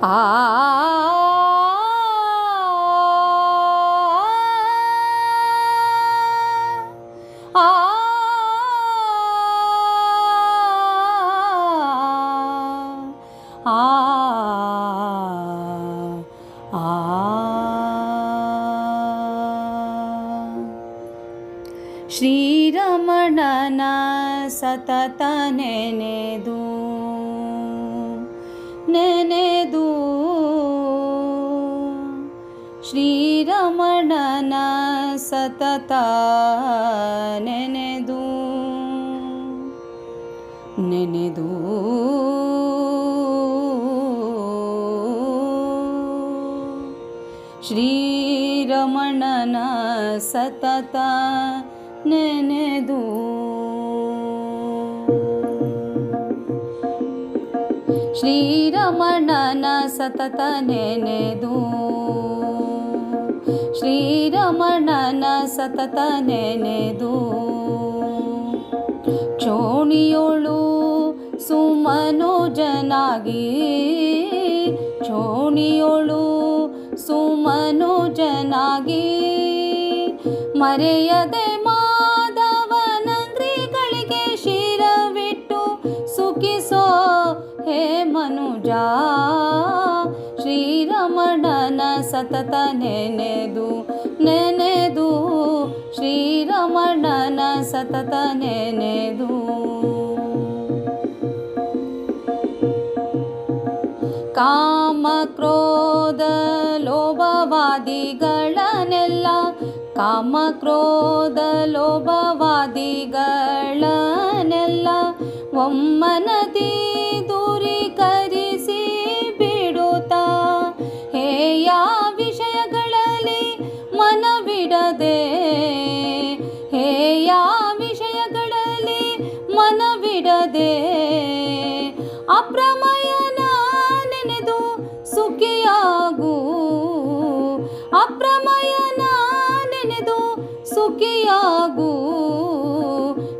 ಆ ಶ್ರೀರಮಣನ ಸತತ ನೆನೆದು ನೆನೆದು ಶ್ರೀರಮಣನ ಸತತ ನೆನೆದು. ನೆನೆದು ಶ್ರೀರಮಣನ ಸತತ ನೆನೆದು ಶ್ರೀರಮಣನ ಸತತ ನೆನೆದು ಶ್ರೀರಮಣನ ಸತತ ನೆನೆದು ಚೋಣಿಯೋಳು ಸುಮನೋಜನಾಗಿ ಚೋಣಿಯೋಳು ಸುಮನೋಜನಾಗಿ ಮರೆಯದೆ ಮಾಧವನಂದ್ರಿಗಳಿಗೆ ಶಿರವಿಟ್ಟು ಸುಖಿಸೋ ಹೇ ಮನುಜ ಶ್ರೀರಮಣನ ಸತತ ನೆನೆದು ಶ್ರೀರಮಣನ ಸತತ ನೆನೆದು. ಕಾಮ ಕ್ರೋಧ ಲೋಭವಾದಿಗಳನೆಲ್ಲ ಕಾಮ ಕ್ರೋಧ ಲೋಭವಾದಿಗಳನೆಲ್ಲ ಒಮ್ಮನದಿ ದೂರೀಕರಿಸಿ ಬಿಡುತ್ತಾ. ಹೇಯ ವಿಷಯಗಳಲ್ಲಿ ಮನವಿಡದೆ ಸುಖಿಯಾಗು. ಅಪ್ರಮಯನ ನೆನೆದು ಸುಖಿಯಾಗು.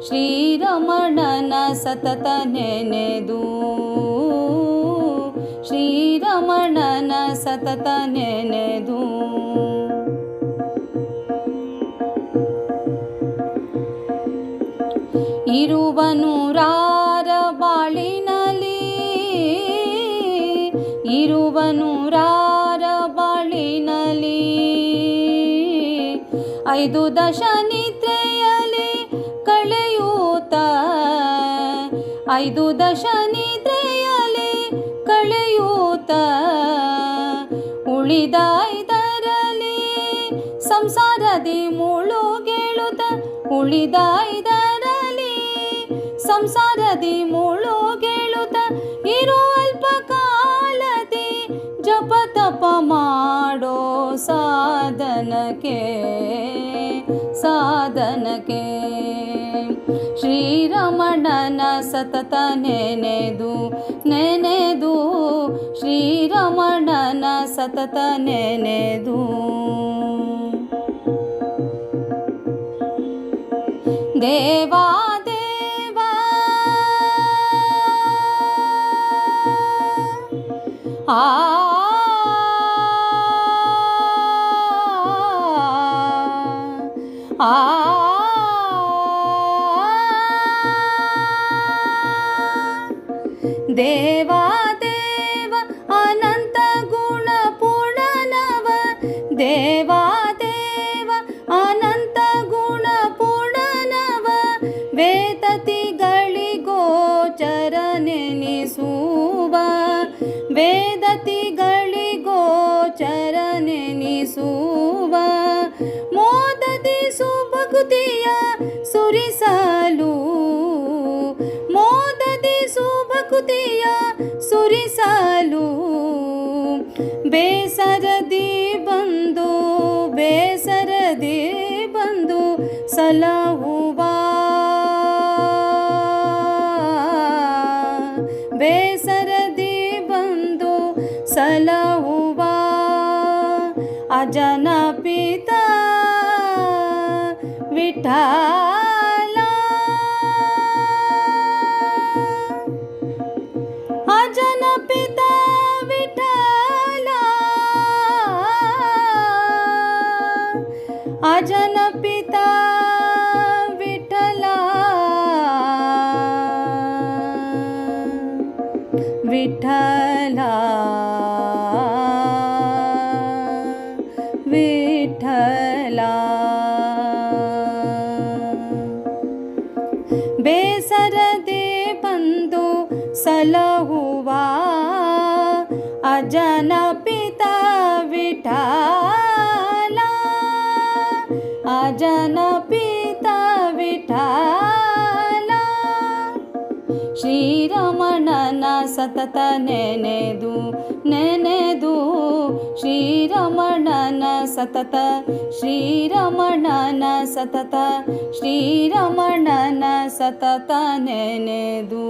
ಶ್ರೀರಮಣನ ಸತತ ನೆನೆದು. ಶ್ರೀರಮಣನ ಸತತ ನೆನೆದು. ಇರುವನು ರಾರ ಇರುವನು ರಾರ ಬಾಳಿನಲಿ. ಐದು ದಶ ನಿದ್ರೆಯಲ್ಲಿ ಕಳೆಯೂತ. ಐದು ದಶ ನಿದ್ರೆಯಲ್ಲಿ ಕಳೆಯೂತ. ಉಳಿದ ಇದರಲ್ಲಿ ಸಂಸಾರದಿ ಮುಳುಗೇಳುತ್ತ ಉಳಿದ ಇದರಲ್ಲಿ ಸಂಸಾರದಿ ಮುಳುಗೇಳುತ್ತ ಶ್ರೀರಮಣನ ಸತತ ನೆನೆದು ನೆನೆದು. ಶ್ರೀರಮಣನ ಸತತ ನೆನೆದು. ದೇವಾ ದೇವ. ಆ ದೇವಾ ದೇವ ಅನಂತ ಗುಣ ಪೂರ್ಣನವ. ದೇವಾ ದೇವ ಅನಂತ ಗುಣ ಪೂರ್ಣನವ. ವೇದತಿಗಳಿಗೋಚರ ನೆನಿಸುವ ವೇದತಿಗಳಿಗೋಚರ ಬೇಸರದಿ ಬಂದು ಬೇಸರದಿ ಬಂದು ಸಲಹುವ ಬೇಸರದಿ ಬಂದು ಸಲಹುವ ಅಜನ ಪಿತ ವಿಠಲ अजनपिता विठला। विठला। विठला। बेसरदे बन्धु सलहुवा। अजनपिता पिताि ಅಜನ ಪೀತ ವಿಠಲ ಶ್ರೀರಮಣನ ಸತತ ನೆನೆದು ನೆನೆದು. ಶ್ರೀರಮಣನ ಸತತ ಶ್ರೀರಮಣನ ಸತತ ಶ್ರೀರಮಣನ ಸತತ ನೆನೆದು.